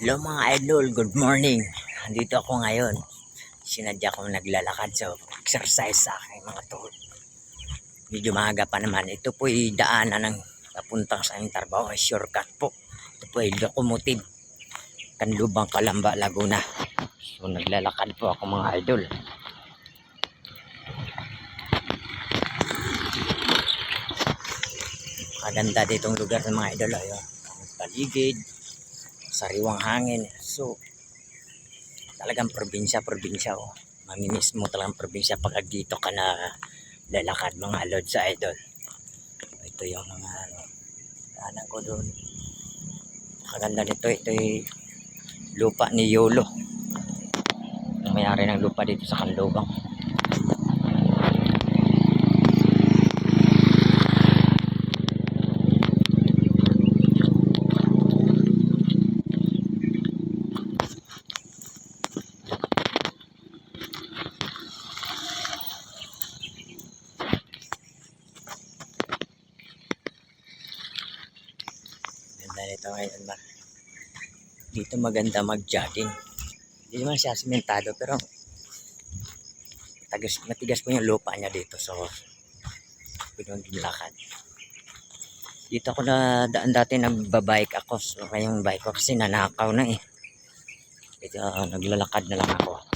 Hello mga idol, good morning. Andito ako ngayon. Sinadya kong naglalakad sa exercise sa aking mga tuhod. Medyo maaga pa naman. Ito po ay daanan ng papuntang sa aming trabaho. Shortcut po. Ito po ay locomotive. Kanlubang Kalamba, Laguna. So naglalakad po ako mga idol. Maganda ditong lugar ng mga idol. Ayun, paligid, sariwang hangin. So, talagang probinsya, probinsya. Oh. Mamimiss mo talagang probinsya pag dito ka na lalakad mga lord sa idol. Ito yung mga ano, daanan ko doon. Kaganda nito, ito yung lupa ni Yolo. Ang mayari ng lupa dito sa Kanlubang. Ganda nito ngayon ba? Dito maganda mag-jogging. Hindi naman siya simentado pero tagas, matigas po yung lupa niya dito. So, pinong lakad. Dito ako na daan dati nagbabike ako. So, yung bike ko kasi nanakaw na eh. Dito naglalakad na lang ako.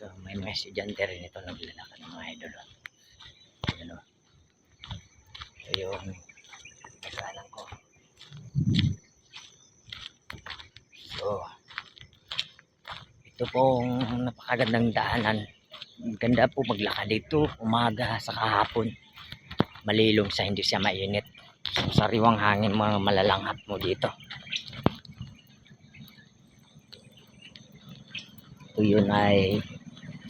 So, may mga estudyante rin ito naglalakad ng mga idol. oh. Ayan o. Ito yung kasalan ko. So, ito pong napakagandang daanan. Ganda po maglakad dito, umaga sa kahapon. Malilong sa hindi siya mainit. So, sariwang hangin mga malalanghap mo dito. Ito yun ay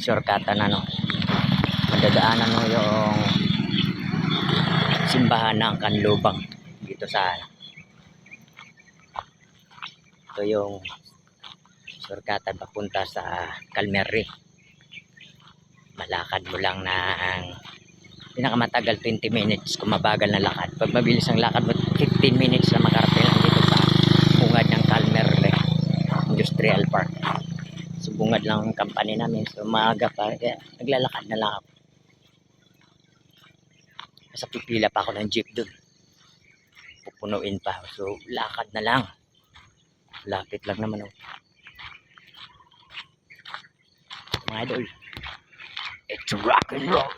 shortcutan ano madadaanan mo yung simbahan ng Kanlubang dito sa ano. ito yung shortcutan papunta sa Calmery malakad mo lang ng pinakamatagal 20 minutes kung mabagal na lakad. Pag mabilis ang lakad mo 15 minutes na makarating dito sa bungad ng Calmery Industrial Park bungad lang ang company namin. So, maaga pa. Kaya, naglalakad na lang ako. Sa pipila pa ako ng jeep dun. Pupunuin pa. So, lakad na lang. Lapit lang naman. Oh. Mga idol. It's rock and roll.